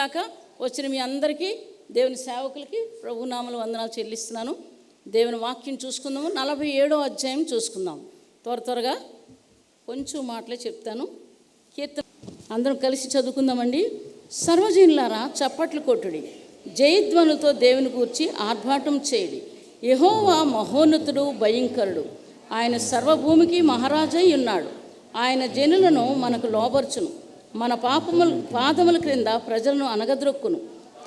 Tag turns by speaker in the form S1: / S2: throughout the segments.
S1: దేవునికి వచ్చిన మీ అందరికీ దేవుని సేవకులకి ప్రభునామలు వందనాలు చెల్లిస్తున్నాను. దేవుని వాక్యం చూసుకుందాము. నలభై ఏడో అధ్యాయం చూసుకుందాం. త్వర త్వరగా కొంచెం మాటలే చెప్తాను. కీర్తన అందరం కలిసి చదువుకుందామండి. సర్వజనులారా చప్పట్లు కొట్టుడి. జయధ్వనులతో దేవుని గూర్చి ఆర్భాటం చేయడి. యహోవా మహోన్నతుడు భయంకరుడు. ఆయన సర్వభూమికి మహారాజై ఉన్నాడు. ఆయన జనులను మనకు లోబర్చును. మన పాపములు పాదముల క్రింద ప్రజలను అనగద్రొక్కును.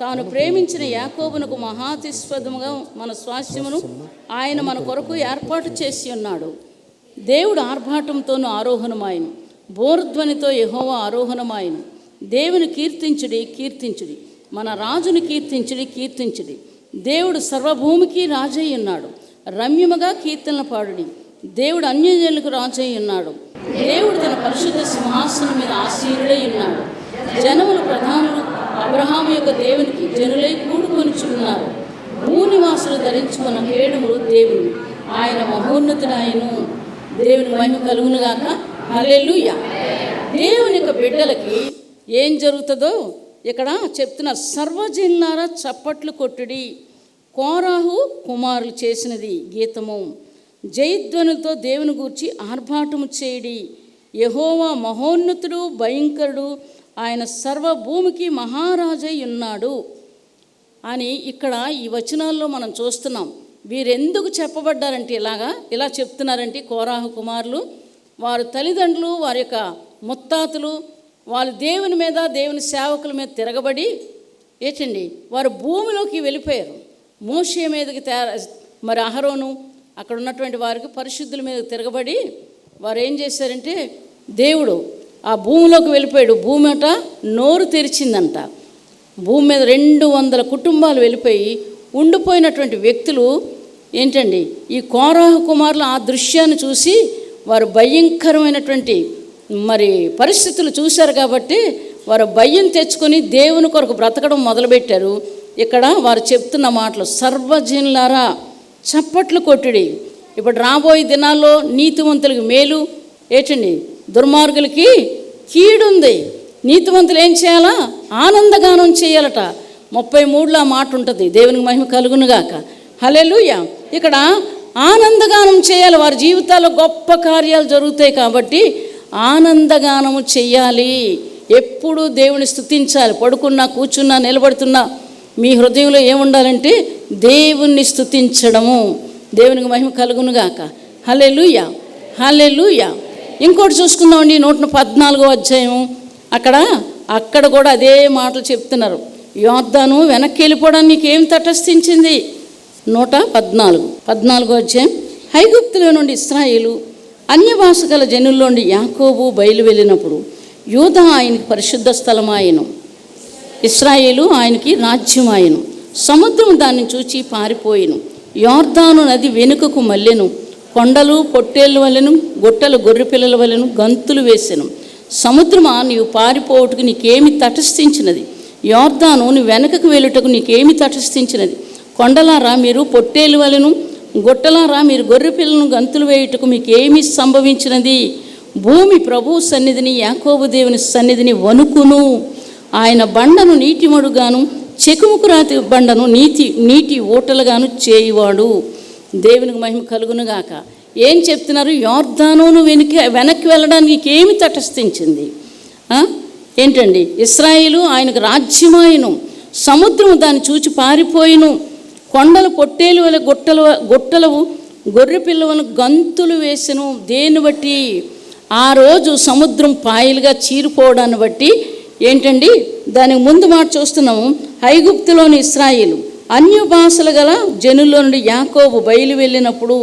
S1: తాను ప్రేమించిన యాకోబునకు మహాతిస్పదముగా మన స్వాస్థ్యమును ఆయన మన కొరకు ఏర్పాటు చేసి ఉన్నాడు. దేవుడు ఆర్భాటంతోనూ ఆరోహణమాయను. బోర్ధ్వనితో యెహోవా ఆరోహణమాయను. దేవుని కీర్తించుడి కీర్తించుడి. మన రాజుని కీర్తించుడి కీర్తించుడి. దేవుడు సర్వభూమికి రాజయ్యున్నాడు. రమ్యముగా కీర్తనలు పాడుడి. దేవుడు అన్యజనులకు రాజయ్యున్నాడు. దేవుడు తన పరిశుద్ధ సింహాసనం మీద ఆసీనుడై ఉన్నాడు. జనములు ప్రధానులు అబ్రహాం యొక్క దేవునికి జనులై కూడుకొనిచున్నారు. భూనివాసులు ధరించుకున్న కేడుములు దేవుడు ఆయన మహోన్నతుడాయను దేవుని మహిమ కలుగునుగాక. హల్లెలూయా. దేవుని యొక్క బిడ్డలకి ఏం జరుగుతుందో ఇక్కడ చెప్తున్న సర్వజనులారా చప్పట్లు కొట్టుడి. కోరాహు కుమారులు చేసినది గీతము. జయధ్వనులతో దేవుని గూర్చి ఆర్భాటము చేయడి. యహోవా మహోన్నతుడు భయంకరుడు ఆయన సర్వభూమికి మహారాజై ఉన్నాడు. అని ఇక్కడ ఈ వచనాల్లో మనం చూస్తున్నాం. వీరెందుకు చెప్పబడ్డారంటే ఇలాగా ఇలా చెప్తున్నారంటే కోరాహు కుమారులు వారి తల్లిదండ్రులు వారి యొక్క ముత్తాతలు వాళ్ళు దేవుని మీద దేవుని సేవకుల మీద తిరగబడి ఏంటండి వారు భూమిలోకి వెళ్ళిపోయారు. మోషే మీదకి తే మరి అహరోను అక్కడ ఉన్నటువంటి వారికి పరిశుద్ధుల మీద తిరగబడి వారు ఏం చేశారంటే దేవుడు ఆ భూమిలోకి వెళ్ళిపోయాడు. భూమి అట నోరు తెరిచిందంట. భూమి మీద రెండు వందల కుటుంబాలు వెళ్ళిపోయి ఉండిపోయినటువంటి వ్యక్తులు ఏంటండి? ఈ కోరాహ కుమారులు ఆ దృశ్యాన్ని చూసి వారు భయంకరమైనటువంటి మరి పరిస్థితులు చూశారు కాబట్టి వారు భయం తెచ్చుకొని దేవుని కొరకు బ్రతకడం మొదలుపెట్టారు. ఇక్కడ వారు చెప్తున్న మాటలు సర్వజనులారా చప్పట్లు కొట్టుడి. ఇప్పుడు రాబోయే దినాల్లో నీతివంతులకు మేలు. ఏంటండి దుర్మార్గులకి కీడుంది. నీతివంతులు ఏం చేయాలా? ఆనందగానం చేయాలట. ముప్పై మూడులో ఆ మాట ఉంటుంది దేవునికి మహిమ కలుగునుగాక. హలెలుయ ఇక్కడ ఆనందగానం చేయాలి. వారి జీవితాల్లో గొప్ప కార్యాలు జరుగుతాయి కాబట్టి ఆనందగానము చెయ్యాలి ఎప్పుడు దేవుని స్థుతించాలి పడుకున్నా కూర్చున్నా నిలబడుతున్నా మీ హృదయంలో ఏముండాలంటే దేవుణ్ణి స్తుతించడము. దేవునికి మహిమ కలుగునుగాక. హలెలుయ హలెలుయ ఇంకోటి చూసుకుందామండి నూట పద్నాలుగో అధ్యాయం అక్కడ అక్కడ కూడా అదే మాటలు చెప్తున్నారు. యోద్ధాను వెనక్కి వెళ్ళిపోవడానికి నీకేం తటస్థించింది? నూట పద్నాలుగు. పద్నాలుగో అధ్యాయం. హైగుప్తులో నుండి ఇస్రాయేలు అన్య భాష గల జనుల్లో నుండి యాకోబు బయలు వెళ్ళినప్పుడు యూధ ఆయనకి పరిశుద్ధ స్థలం ఆయన ఇస్రాయేలు ఆయనకి రాజ్యం రాజ్యమాయను. సముద్రం దాన్ని చూచి పారిపోయిను. యోర్దాను నది వెనుకకు మల్లెను. కొండలు పొట్టేళ్ళ వలెను గొట్టలు గొర్రెపిల్లల వలెను గంతులు వేసెను. సముద్రమా నీవు పారిపోవుటకు నీకేమి తటస్థించినది? యోర్దాను నీ వెనకకు వెళ్ళుటకు నీకేమి తటస్థించినది? కొండలారా మీరు పొట్టేలు వలెను గొట్టలారా మీరు గొర్రె పిల్లలను గంతులు వేయుటకు మీకేమి సంభవించినది? భూమి ప్రభు సన్నిధిని యాకోబు దేవుని సన్నిధిని వణుకును. ఆయన బండను నీటి మడుగాను చెకుముకు రాతి బండను నీతి నీటి ఓటలుగాను చేయువాడు. దేవునికి మహిమ కలుగునుగాక. ఏం చెప్తున్నారు? యోర్ధానును వెనక్కి వెనక్కి వెళ్ళడానికి ఏమి తటస్థించింది? ఏంటండి? ఇస్రాయిలు ఆయనకు రాజ్యమాయను. సముద్రం దాన్ని చూచి పారిపోయిను. కొండలు పొట్టేలు వల్ల గుట్టలు గుట్టలు గొర్రె పిల్లవను గంతులు వేసెను. దేన్ని బట్టి? ఆ రోజు సముద్రం పాయలుగా చీరిపోవడాన్ని బట్టి ఏంటండి? దానికి ముందు మాట చూస్తున్నాము. హైగుప్తులోని ఇస్రాయిలు అన్య భాషలు గల జనుల్లో నుండి యాకోబు బయలు వెళ్ళినప్పుడు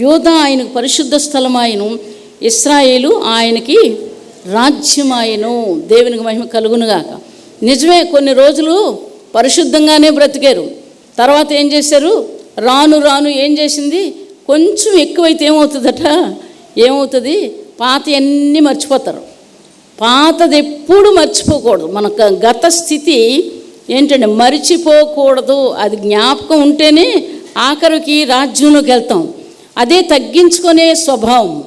S1: యోధ ఆయనకు పరిశుద్ధ స్థలమాయను ఇస్రాయేలు ఆయనకి రాజ్యమాయను దేవునికి మహిమ కలుగునుగాక. నిజమే కొన్ని రోజులు పరిశుద్ధంగానే బ్రతికారు. తర్వాత ఏం చేశారు? రాను రాను ఏం చేసింది? కొంచెం ఎక్కువైతే ఏమవుతుందట? ఏమవుతుంది? పాత అన్నీ మర్చిపోతారు. పాతది ఎప్పుడు మర్చిపోకూడదు. మన గత స్థితి ఏంటంటే మరిచిపోకూడదు. అది జ్ఞాపకం ఉంటేనే ఆఖరికి రాజ్యంలోకి వెళ్తాం. అదే తగ్గించుకునే స్వభావం.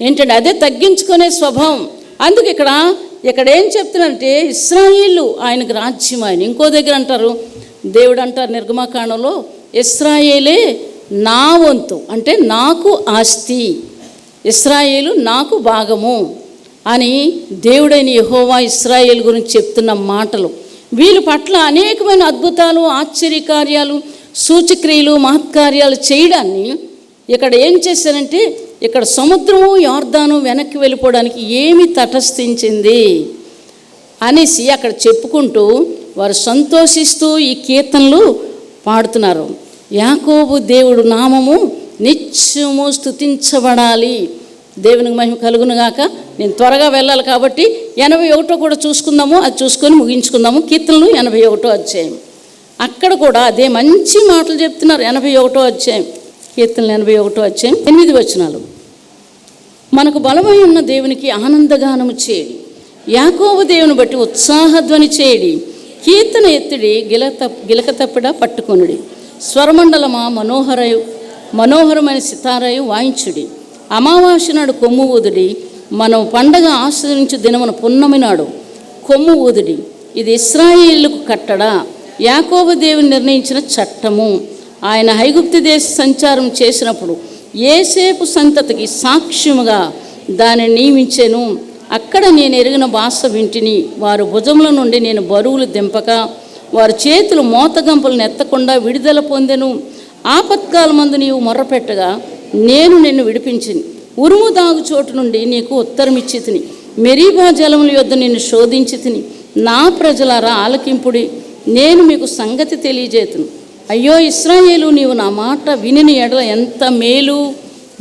S1: ఏంటంటే అదే తగ్గించుకునే స్వభావం. అందుకు ఇక్కడ ఇక్కడ ఏం చెప్తున్నారంటే ఇస్రాయిలు ఆయనకు రాజ్యం ఆయన. ఇంకో దగ్గర అంటారు దేవుడు అంటారు నిర్గమాకాండంలో ఇస్రాయేలే నా వంతు అంటే నాకు ఆస్తి. ఇస్రాయేలు నాకు భాగము. అని దేవుడైన యహోవా ఇస్రాయేల్ గురించి చెప్తున్న మాటలు. వీళ్ళ పట్ల అనేకమైన అద్భుతాలు ఆశ్చర్యకార్యాలు సూచక్రియలు మహత్కార్యాలు చేయడాన్ని ఇక్కడ ఏం చేశారంటే ఇక్కడ సముద్రము యార్దాను వెనక్కి వెళ్ళిపోవడానికి ఏమి తటస్థించింది అనేసి అక్కడ చెప్పుకుంటూ వారు సంతోషిస్తూ ఈ కీర్తనలు పాడుతున్నారు. యాకోబు దేవుడు నామము నిత్యము స్తుతించబడాలి. దేవునికి మహిమ కలుగునుగాక. గాక నేను త్వరగా వెళ్ళాలి కాబట్టి ఎనభై ఒకటో కూడా చూసుకుందాము అది చూసుకొని ముగించుకుందాము. కీర్తనలు ఎనభై ఒకటో అధ్యాయం. అక్కడ కూడా అదే మంచి మాటలు చెప్తున్నారు ఎనభై ఒకటో అధ్యాయం. కీర్తనలు ఎనభై ఒకటో అధ్యాయం ఎనిమిది వచనాలు. మనకు బలమై ఉన్న దేవునికి ఆనందగానము చేయడి యాకోబు దేవుని బట్టి ఉత్సాహధ్వని చేయడి కీర్తన ఎత్తిడి గిలత గిలక తప్పిడ పట్టుకొనుడి. స్వరమండలమా మనోహరయు మనోహరమైన సితారయు వాయించుడి. అమావాస్య నాడు కొమ్ము ఊదుడి. మనం పండగ ఆశ్రయించు దినమున పున్నమి నాడు కొమ్ము ఊదుడి. ఇది ఇస్రాయేళ్ళకు కట్టడా. యాకోబు దేవుని నిర్ణయించిన చట్టము. ఆయన హైగుప్తి దేశ సంచారం చేసినప్పుడు ఏసేపు సంతతికి సాక్ష్యముగా దానిని నియమించాను. అక్కడ నేను ఎరిగిన భాష వింటిని వారు భుజముల నుండి నేను బరువులు దింపక వారి చేతులు మోతగంపలను ఎత్తకుండా విడుదల పొందెను. ఆపత్కాలమందు నీవు మొర్రపెట్టగా నేను నిన్ను విడిపించింది ఉరుము దాగు చోటు నుండి నీకు ఉత్తరమిచ్చి తిని. మెరీబా జలముల యొద్ద నిన్ను శోధించి తిని. నా ప్రజలారా ఆలకింపుడి. నేను మీకు సంగతి తెలియజేతును. అయ్యో ఇస్రాయేలు నీవు నా మాట వినిని ఎడల ఎంత మేలు?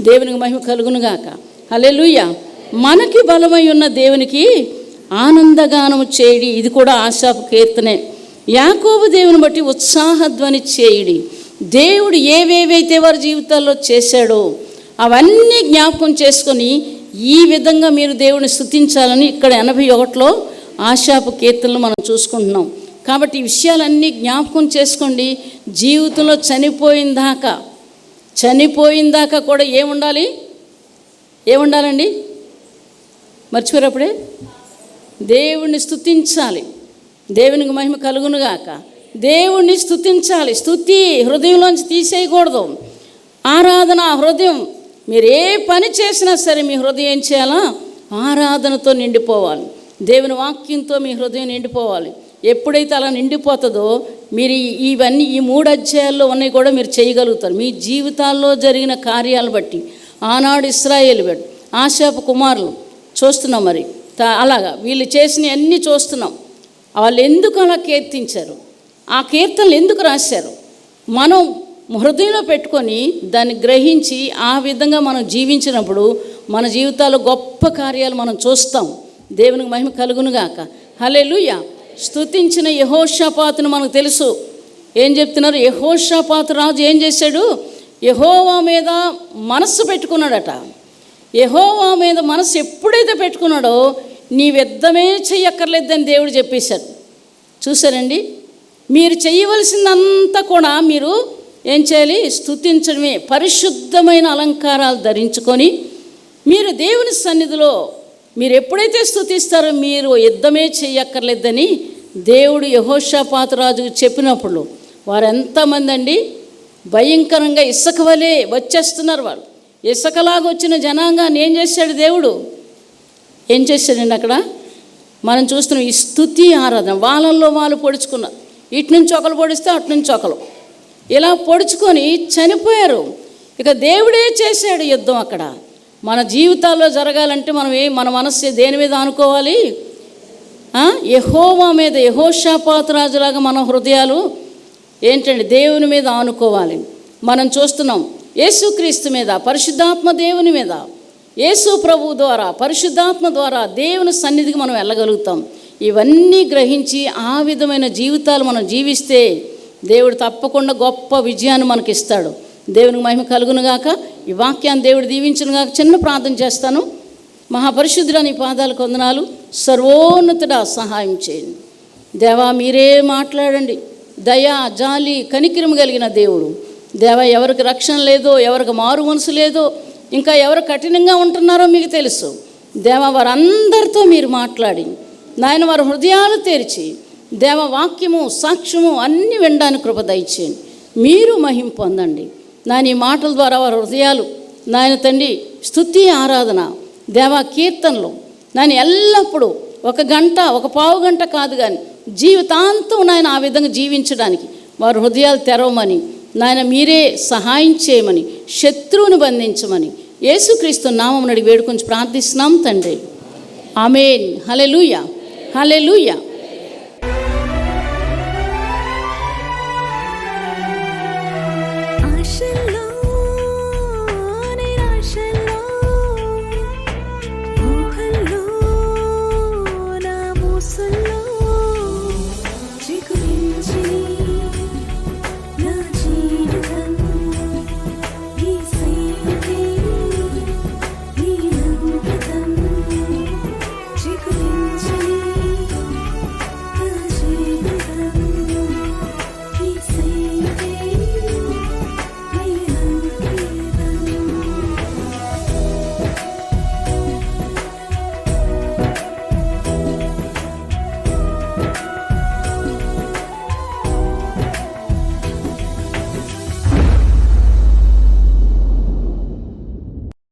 S1: దేవునికి మహిమ కలుగునుగాక హల్లెలూయ. మనకి బలమై ఉన్న దేవునికి ఆనందగానము చేయడి. ఇది కూడా ఆశాపు కీర్తనే. యాకోబు దేవుని బట్టి ఉత్సాహధ్వని చేయడి. దేవుడు ఏవేవైతే వారి జీవితాల్లో చేశాడో అవన్నీ జ్ఞాపకం చేసుకొని ఈ విధంగా మీరు దేవుని స్థుతించాలని ఇక్కడ ఎనభై ఒకటిలో ఆశాపు కీర్తనలు మనం చూసుకుంటున్నాం. కాబట్టి ఈ విషయాలన్నీ జ్ఞాపకం చేసుకోండి. జీవితంలో చనిపోయిన దాకా చనిపోయిన దాకా కూడా ఏముండాలి? ఏముండాలండి? మర్చిపోయినప్పుడే దేవుణ్ణి స్థుతించాలి. దేవునికి మహిమ కలుగునుగాక దేవుణ్ణి స్థుతించాలి. స్తుతి హృదయంలోంచి తీసేయకూడదు. ఆరాధన హృదయం మీరు ఏ పని చేసినా సరే మీ హృదయం ఏం చేయాలా? ఆరాధనతో నిండిపోవాలి. దేవుని వాక్యంతో మీ హృదయం నిండిపోవాలి. ఎప్పుడైతే అలా నిండిపోతుందో మీరు ఇవన్నీ ఈ మూడు అధ్యాయాల్లో ఉన్నాయి కూడా మీరు చేయగలుగుతారు. మీ జీవితాల్లో జరిగిన కార్యాలు బట్టి. ఆనాడు ఇస్రాయేల్ బట్టి ఆశాపు కుమారులు చూస్తున్నాం మరి. అలాగా వీళ్ళు చేసిన అన్నీ చూస్తున్నాం. వాళ్ళు ఎందుకు అలా కీర్తించారు? ఆ కీర్తనలు ఎందుకు రాశారు? మనం హృదయంలో పెట్టుకొని దాన్ని గ్రహించి ఆ విధంగా మనం జీవించినప్పుడు మన జీవితాల్లో గొప్ప కార్యాలు మనం చూస్తాం. దేవునికి మహిమ కలుగునుగాక హలే లూయ స్తుతించిన యహోషాపాతును మనకు తెలుసు. ఏం చెప్తున్నారు? యహోషాపాతు రాజు ఏం చేశాడు? యహోవా మీద మనస్సు పెట్టుకున్నాడట. యహోవా మీద మనసు ఎప్పుడైతే పెట్టుకున్నాడో నీ వ్యర్థమే చెయ్యక్కర్లేదని దేవుడు చెప్పేశాడు. చూసారండి మీరు చేయవలసిందంతా కూడా మీరు ఏం చేయాలి? స్థుతించడమే పరిశుద్ధమైన అలంకారాలు ధరించుకొని మీరు దేవుని సన్నిధిలో మీరు ఎప్పుడైతే స్థుతిస్తారో మీరు యుద్ధమే చేయక్కర్లేదని దేవుడు యహోషాపాతరాజుకు చెప్పినప్పుడు వారు ఎంతమంది అండి? భయంకరంగా ఇసుక వలె వచ్చేస్తున్నారు వాళ్ళు. ఇసుకలాగా వచ్చిన జనాంగాన్ని ఏం చేశాడు దేవుడు? ఏం చేశాడండి అక్కడ? మనం చూస్తున్నాం ఈ స్థుతి ఆరాధన. వాళ్ళల్లో వాళ్ళు పొడుచుకున్నారు. ఇటు నుంచి ఒకరు పొడిస్తే అటు నుంచి ఒకరు ఇలా పొడుచుకొని చనిపోయారు. ఇక దేవుడే చేశాడు యుద్ధం అక్కడ. మన జీవితాల్లో జరగాలంటే మనం ఏ మన మనస్సు దేని మీద అనుకోవాలి యహోవా మీద యహోషాపాత రాజులాగా మన హృదయాలు ఏంటండి? దేవుని మీద ఆనుకోవాలి. మనం చూస్తున్నాం యేసుక్రీస్తు మీద పరిశుద్ధాత్మ దేవుని మీద యేసు ప్రభు ద్వారా పరిశుద్ధాత్మ ద్వారా దేవుని సన్నిధికి మనం వెళ్ళగలుగుతాం. ఇవన్నీ గ్రహించి ఆ విధమైన జీవితాలు మనం జీవిస్తే దేవుడు తప్పకుండా గొప్ప విజయాన్ని మనకి ఇస్తాడు దేవునికి మహిమ కలుగునుగాక ఈ వాక్యాన్ని దేవుడు దీవించునుగాక చిన్న ప్రార్థన చేస్తాను. మహాపరిశుద్ధుడా నీ పాదాలకు వందనాలు. సర్వోన్నతుడా సహాయం చేయండి. దేవా మీరే మాట్లాడండి. దయ జాలి కనికిరం కలిగిన దేవుడు. దేవా ఎవరికి రక్షణ లేదో ఎవరికి మారు మనసు లేదో ఇంకా ఎవరు కఠినంగా ఉంటున్నారో మీకు తెలుసు. దేవా వారందరితో మీరు మాట్లాడి. నాయన వారి హృదయాలు తెరిచి దేవవాక్యము సాక్ష్యము అన్నీ వినడానికి కృప దయచేయండి. మీరు మహిం పొందండి. నాని ఈ మాటల ద్వారా వారి హృదయాలు నాయన తండ్రి స్థుతి ఆరాధన దేవా కీర్తనలు నాయన ఎల్లప్పుడూ ఒక గంట ఒక పావు గంట కాదు కానీ జీవితాంతం నాయన ఆ విధంగా జీవించడానికి వారి హృదయాలు తెరవమని నాయన మీరే సహాయం చేయమని శత్రువుని బంధించమని యేసుక్రీస్తు నామం అడిగి వేడుకొని ప్రార్థిస్తున్నాం తండ్రి. ఆమెన్. Hallelujah hallelujah